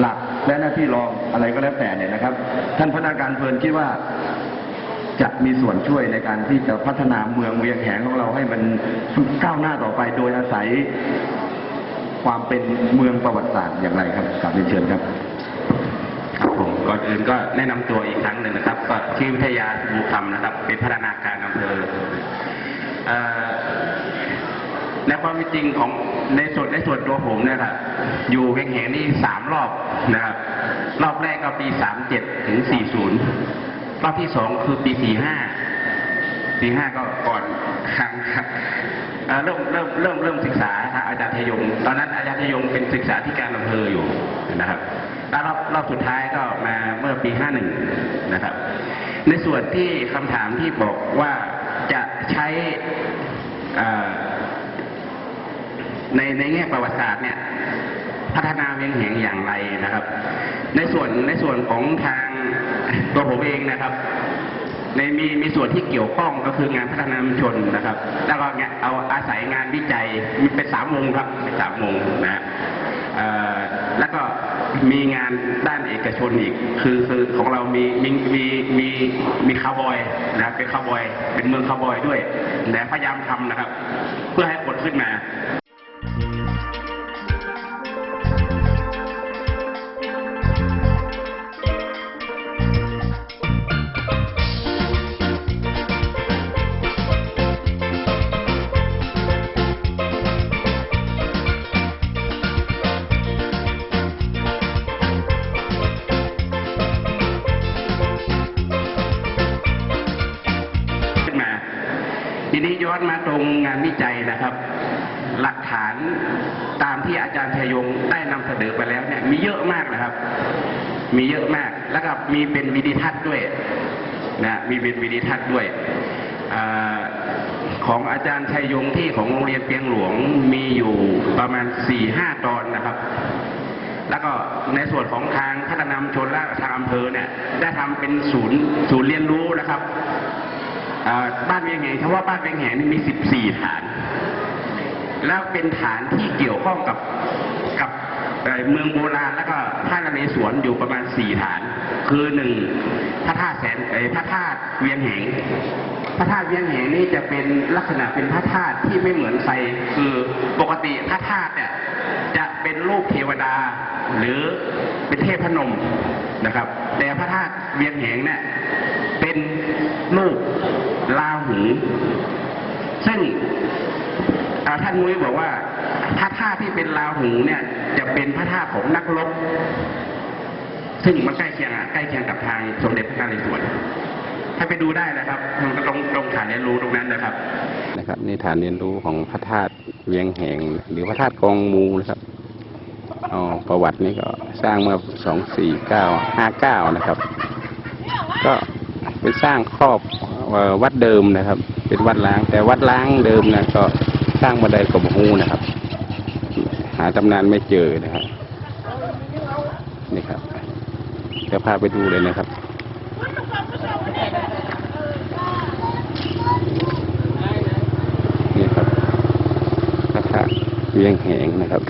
หลักและหน้าที่รองอะไรก็แล้วแต่เนี่ยนะครับ ท่านพนักงานเพลินคิดว่าจะมีส่วนช่วยในการที่จะพัฒนาเมืองเวียงแหงของเราให้มันก้าวหน้าต่อไป โดยอาศัยความเป็นเมืองประวัติศาสตร์อย่างไรครับกราบเรียนเชิญครับ ครับผมก่อนอื่นก็แนะนำตัวอีกครั้งหนึ่งนะครับ ก็ชื่อวิทยาภูคำนะครับ เป็นพัฒนาการอำเภอ เอ่อในความเป็นจริงของในส่วนในส่วนตัวผมเนะครับอยู่เวียงแหงนี่สามรอบนะครับรอบแรกก็ปีสามเจ็ดถึงสี่ศูนย์รอบที่สองคือปีสี่ห้าสี่ห้าก็ก่อนครั้งเริ่มเริ่มเริ่มเริ่มศึกษาอาจารย์ทยงตอนนั้นอาจารย์ทยงเป็นศึกษาที่การอำเภออยู่นะครับแล้วรอบรอบสุดท้ายก็มาเมื่อปี51นะครับ ในส่วนที่คำถามที่บอกว่าจะใช้อ่อ ในในแง่ประวัติศาสตร์เนี่ยพัฒนาเวียงแหงอย่างไรนะครับ ในส่วนในส่วนของทางตัวผมเองนะครับ ในมีมีส่วนที่เกี่ยวข้องก็คืองานพัฒนาชุมชนนะครับ แล้วก็เนี่ยเอาอาศัยงานวิจัยมีเป็นสามวงครับเป็นสามวงนะฮะแล้วก็มีงานด้านเอกชนอีก คือคือของเรามีมีมีมีมีคาวบอยนะเป็นคาวบอย เป็นเมืองคาวบอยด้วยแต่พยายามทำนะครับ เพื่อให้คนขึ้นมา ทีนี้ย้อนมาตรงงานวิจัยนะครับ หลักฐานตามที่อาจารย์ชยงได้นำเสนอไปแล้วเนี่ยมีเยอะมากนะครับ มีเยอะมากแล้วก็มีเป็นวิดีทัศน์ด้วยนะมีเป็นวิดีทัศน์ด้วยอของอาจารย์ชัยยงที่ของโรงเรียนเปียงหลวงมีอยู่ประมาณ4ี่ห้าตอนนะครับ แล้วก็ในส่วนของทางพัฒนามชนและทางอำเภอเนี่ยได้ทำเป็นศูนย์ศูนย์เรียนรู้นะครับ บ้านเวียงแหงเฉพาะบ้านเวียงแหงนี่มี14ฐาน แล้วเป็นฐานที่เกี่ยวข้องกับกับเมืองโบราณแล้วก็พระนเรศวรอยู่ประมาณ4ฐาน คือหนึ่งพระธาตุแสนเอ่อพระธาตุเวียงแหงพระธาตุเวียงแหงนี่จะเป็นลักษณะเป็นพระธาตุที่ไม่เหมือนใครคือปกติพระธาตุเนี่ยจะเป็นรูปเทวดา หรือเป็นเทพพนมนะครับ แต่พระธาตุเวียงแหงเนี่ย เป็นรูปลาหูซึ่งท่านมุ้ยบอกว่าพระธาตุที่เป็นลาหูเนี่ย จะเป็นพระธาตุของนักรบซึ่งมันใกล้เคียงอะใกล้เคียงกับทางสมเด็จพระนเรศวรให้ไปดูได้นะครับตรงตรงฐานเรียนรู้ตรงนั้นนะครับ นะครับนี่ฐานเรียนรู้ของพระธาตุเวียงแหงหรือพระธาตุกองมูนะครับอ๋อประวัตินี่ก็สร้างเมื่อสองสี่เก้าห้าเก้านะครับ ก็ ไปสร้างครอบวัดเดิมนะครับ เป็นวัดล้าง แต่วัดล้างเดิมนะก็สร้างบันไดกบหูนะครับ หาตำนานไม่เจอนะครับนี่ครับจะพาไปดูเลยนะครับนี่ครับพระธาตุเวียงแหงนะครับ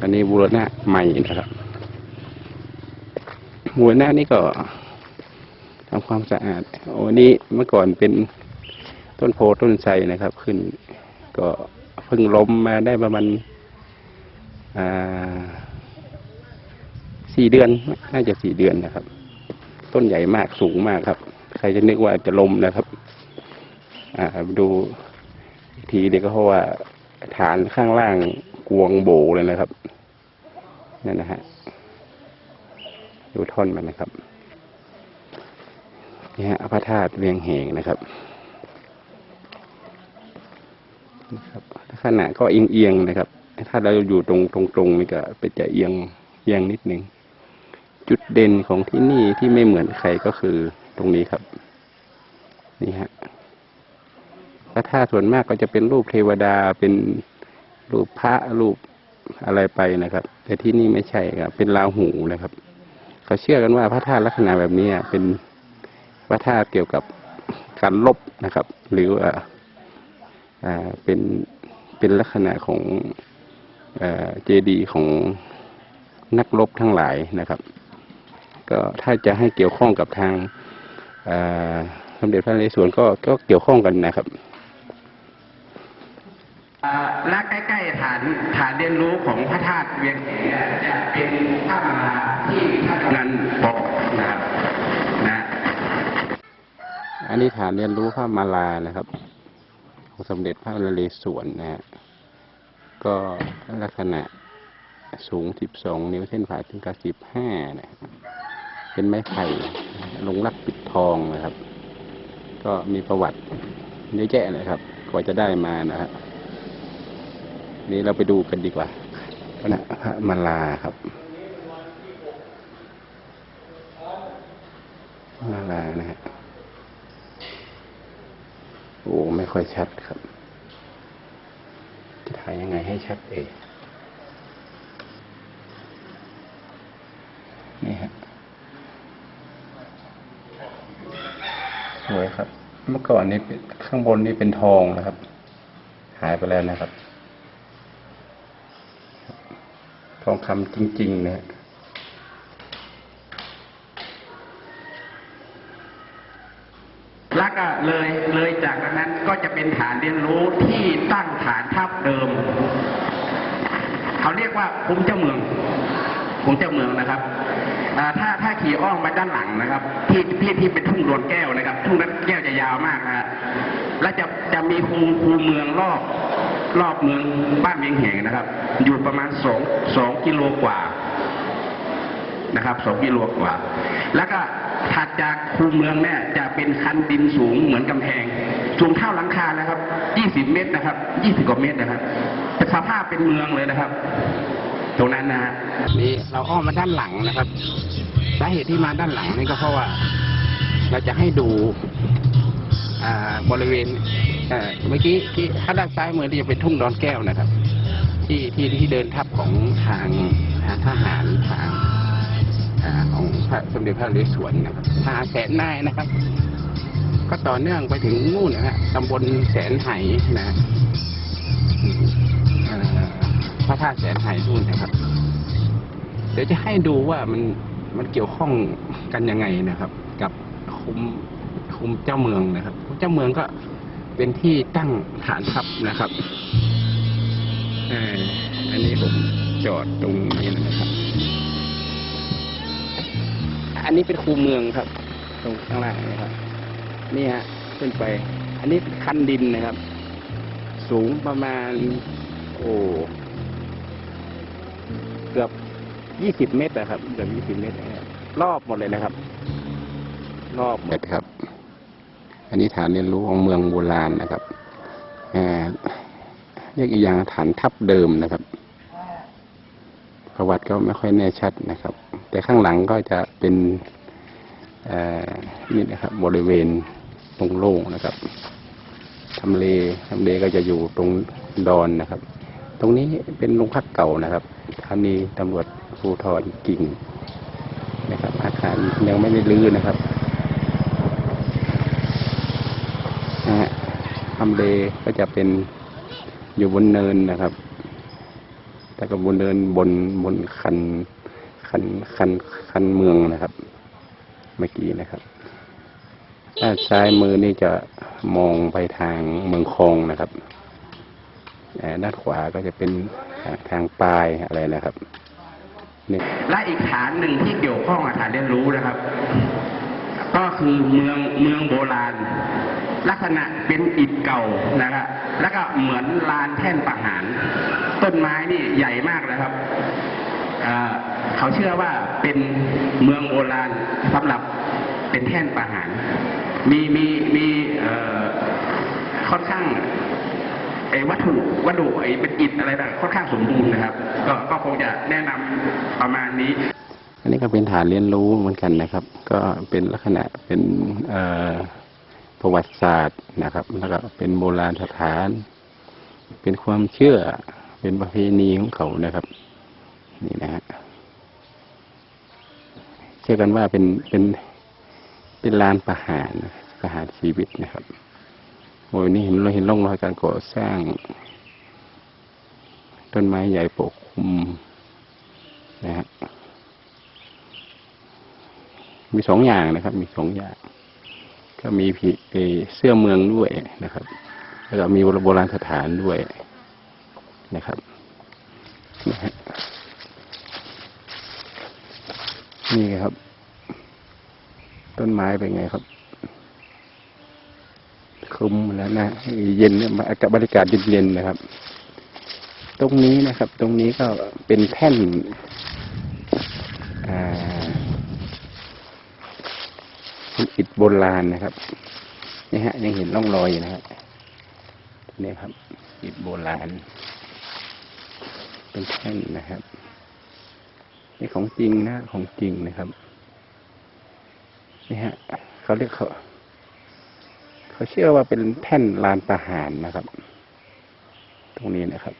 อันนี้บูรณะใหม่นะครับ บูรณะนี่ก็ทำความสะอาดโอ้นี่เมื่อก่อนเป็นต้นโพต้นไทรนะครับ ขึ้น ก็เพิ่งล้มมาได้ประมาณสี่เดือน น่าจะสี่เดือนนะครับ ต้นใหญ่มากสูงมากครับ ใครจะนึกว่าจะล้มนะครับ อ่าดูทีเดียวก็เพราะว่าฐานข้างล่างกวงโบเลยนะครับนั่นนะฮะ ดูท่อนมันนะครับนี่ฮะพระธาตุเวียงแหงนะครับนะครับขนาดก็เอียงเอียงนะครับ ถ้าเราอยู่ตรงตรงตรงนี่ก็เป็นจะเอียงเอียงนิดนึงจุดเด่นของที่นี่ที่ไม่เหมือนใครก็คือตรงนี้ครับ นี่ฮะพระธาตุส่วนมากก็จะเป็นรูปเทวดาเป็นรูปพระรูปอะไรไปนะครับ แต่ที่นี่ไม่ใช่ครับ เป็นราหูนะครับ เขาเชื่อกันว่าพระธาตุลักษณะแบบนี้เป็นพระธาตุเกี่ยวกับการลบนะครับ หรือว่าเป็นเป็นลักษณะของเจดีย์ของนักรบทั้งหลายนะครับ ก็ถ้าจะให้เกี่ยวข้องกับทางสมเด็จพระนเรศวรก็ก็เกี่ยวข้องกันนะครับ และใกล้ๆฐานฐานเรียนรู้ของพระธาตุเวียงแหงจะเป็นถ้ำมาที่ท่านกำนันบอกนะครับนะอันนี้ฐานเรียนรู้พระมาลานะครับ ของสมเด็จพระนเรศวรนะฮะก็ลักษณะสูง 12 นิ้วเส้นผ่าศูนย์กลาง15นะครับเป็นไม้ไผ่ลงรักปิดทองนะครับ ก็มีประวัติเยอะแยะเลยครับ กว่าจะได้มานะครับ นี่เราไปดูกันดีกว่าพระพระมาลาครับมาลานะฮะโอ้ไม่ค่อยชัดครับ จะถ่ายยังไงให้ชัดเองนี่ฮะสวยครับ เมื่อก่อนนี้ข้างบนนี่เป็นทองนะครับ หายไปแล้วนะครับ ทองคำจริง ๆ นะแล้วก็เลยเลยจากนั้นก็จะเป็นฐานเรียนรู้ที่ตั้งฐานทัพเดิม เขาเรียกว่าคุ้มเจ้าเมืองคุ้มเจ้าเมืองนะครับถ้าถ้าขี่อ้อมไปด้านหลังนะครับ ที่ที่ที่เป็นทุ่งดวนแก้วนะครับ ทุ่งดวนแก้วจะยาวมากนะฮะและจะจะมีคูคูเมืองรอบรอบเมืองบ้านเวียงแหงนะครับ อยู่ประมาณสองสองกิโลกว่านะครับสองกิโลกว่า แล้วก็ถัดจากคูเมืองเนี่ยจะเป็นคันดินสูงเหมือนกำแพง สูงเท่าหลังคานะครับ20เมตรนะครับ20กว่าเมตรนะครับเป็นสภาพเป็นเมืองเลยนะครับ ตรงนั้นนะฮะนี่เราอ้อมมาด้านหลังนะครับสาเหตุที่มาด้านหลังนี่ก็เพราะว่า เราจะให้ดูบริเวณเมื่อกี้ที่ถ้างด้านซ้ายมือที่จะเป็นทุ่งดอนแก้วนะครับ ที่ที่ที่เดินทัพของทางทหารทางของพระสมเด็จพระนเรศวรนะครับทหารแสนนายนะครับ ก็ต่อเนื่องไปถึงนู่นนะฮะตำบลแสนไหนะพระธาตุแสนไหนู่นนะครับ เดี๋ยวจะให้ดูว่ามันมันเกี่ยวข้องกันยังไงนะครับ กับคุมคุมเจ้าเมืองนะครับ เจ้าเมืองก็เป็นที่ตั้งฐานทัพนะครับ อออันนี้ผมจอดตรงนี้นะครับ อันนี้เป็นคูเมืองครับ ตรงข้างล่างนะครับ นี่ฮะขึ้นไป อันนี้เป็นคันดินนะครับ สูงประมาณ โอ้เกือบยี่สิบเมตรนะครับเกือบยี่สิบเมตรนะครับรอบหมดเลยนะครับ รอบหมดครับ อันนี้ฐานเรียนรู้ของเมืองโบราณนะครับอ่า เรียกอีกอย่างฐานทัพเดิมนะครับประวัติก็ไม่ค่อยแน่ชัดนะครับ แต่ข้างหลังก็จะเป็นนี่นะครับ บริเวณตรงโล่งนะครับทำเลทำเลก็จะอยู่ตรงดอนนะครับ ตรงนี้เป็นโรงพักเก่านะครับสถานีตำรวจภูธรกิ่งนะครับ อาคารยังไม่ได้รื้อนะครับนะฮะทำเลก็จะเป็น อยู่บนเนินนะครับ แต่ก็บนเนินบนบนคันคันคันคันเมืองนะครับ เมื่อกี้นะครับด้านซ้ายมือนี่จะมองไปทางเมืองคองนะครับแต่ด้านขวาก็จะเป็นทางปลายอะไรนะครับนี่และอีกฐานหนึ่งที่เกี่ยวข้องกับฐานเรียนรู้นะครับ ก็คือเมืองเมืองโบราณ ลักษณะเป็นอิฐเก่านะครับแล้วก็เหมือนลานแท่นประหาร ต้นไม้นี่ใหญ่มากนะครับเขาเชื่อว่าเป็นเมืองโบราณสำหรับเป็นแท่นประหาร มีมีมีค่อนข้างไอ้วัตถุวัตถุไอ้เป็นอิฐอะไรต่างค่อนข้างสมบูรณ์นะครับ ก็ก็คงจะแนะนำประมาณนี้ อันนี้ก็เป็นฐานเรียนรู้เหมือนกันนะครับ ก็เป็นลักษณะเป็นเอ่อ ประวัติศาสตร์นะครับ แล้วก็เป็นโบราณสถาน เป็นความเชื่อ เป็นประเพณีของเขานะครับ นี่นะฮะเชื่อกันว่าเป็นเป็นเป็นลานประหารประหารชีวิตนะครับโอ้ยนี่เห็นเราเห็นร่องรอยการก่อสร้าง ต้นไม้ใหญ่ปกคลุมนะฮะมีสองอย่างนะครับ มีสองอย่าง ก็มีผีเสื้อเมืองด้วยนะครับ แล้วก็มีโบราณสถานด้วยนะครับนี่ครับ ต้นไม้เป็นไงครับคุมแล้วนะเย็นเนี่ยอากาศบรรยากาศเย็นๆนะครับ ตรงนี้นะครับ ตรงนี้ก็เป็นแท่นอ่า เป็นอิฐโบราณนะครับนี่ฮะยังเห็นร่องรอยอยู่นะฮะนี่ครับอิฐโบราณ เป็นแท่นนะครับ นี่ของจริงนะของจริงนะครับนี่ฮะเขาเรียกเขาเขาเชื่อว่าเป็นแท่นลานประหารนะครับ ตรงนี้นะครับ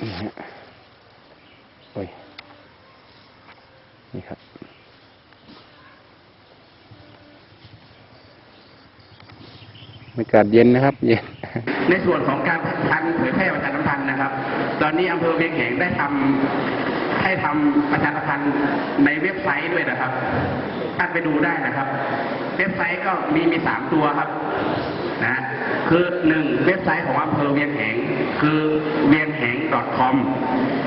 นี่ฮะโอ้ย นี่ครับบรรยากาศเย็นนะครับ เย็น ในส่วนของการพันเผยแพร่ประชาสัมพันธ์นะครับ ตอนนี้อำเภอเวียงแหงได้ทำให้ทำประชาสัมพันธ์ในเว็บไซต์ด้วยนะครับท่านไปดูได้นะครับ เว็บไซต์ก็มีมีสามตัวครับ นะคือหนึ่งเว็บไซต์ของอำเภอเวียงแหงคือเวียงแหง .com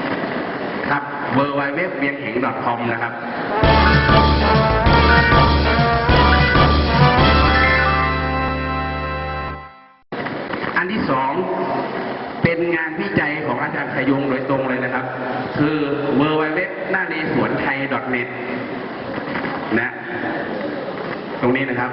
ครับ w w w เวียงแหง .com นะครับอันที่สองเป็นงานวิจัยของอาจารย์ขยงโดยตรงเลยนะครับ คือ w w w หน้าในสวนไทย .net นะ ตรงนี้นะครับ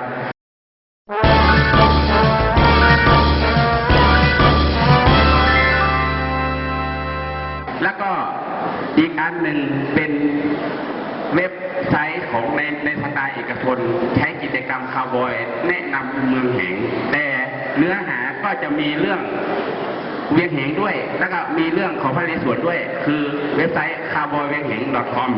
กอันหนึ่งเป็นเว็บไซต์ของในในสไตล์เอกชนใช้กิจกรรมคาวบอย แนะนำเมืองแหงแต่เนื้อหาก็จะมีเรื่องเวียงแหงด้วย แล้วก็มีเรื่องของพระนเรศวรด้วย คือเว็บไซต์ cowboyviengheng.com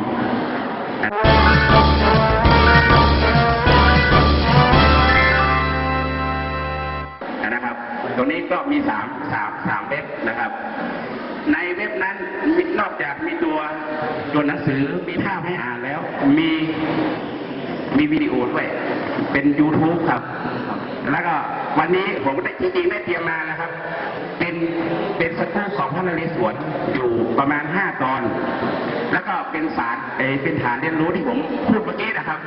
นะครับ ตรงนี้ก็มีสามสามสามเว็บนะครับ นั้นมีนอกจากมีตัวตัวหนังสือมีภาพให้อ่านแล้ว มีมีวิดีโอด้วย เป็น YouTube ครับ แล้วก็วันนี้ผมได้จริงๆได้เตรียมมานะครับ เป็นเป็นสกู๊ปของพระนเรศวรอยู่ประมาณห้าตอน แล้วก็เป็นสารเอเป็นฐานเรียนรู้ที่ผมพูดเมื่อกี้นะครับ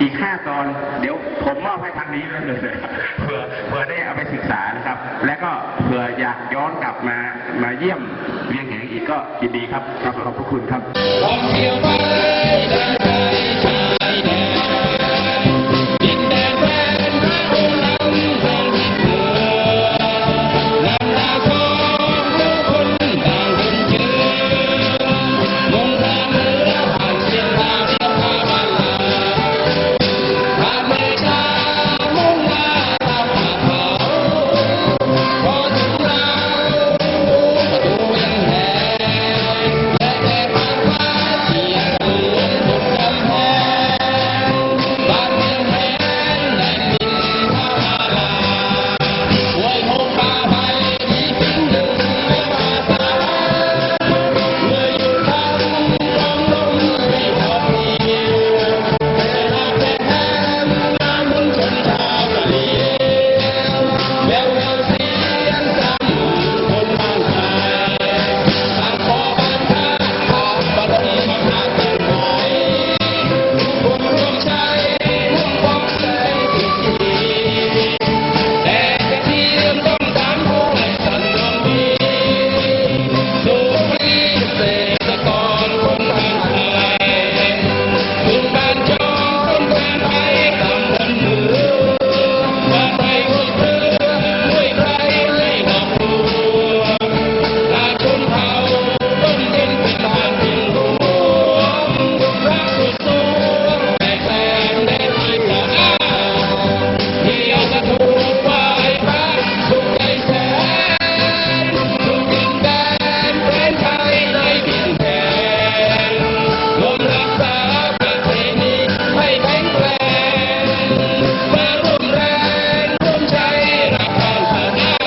อีกห้าตอน เดี๋ยวผมมอบให้ทางนี้เลยเผื่อเผื่อได้เอาไปศึกษานะครับ และก็เผื่ออยากย้อนกลับมามาเยี่ยมเวียงแหงอีกก็ยินดีครับขอบพระคุณครับ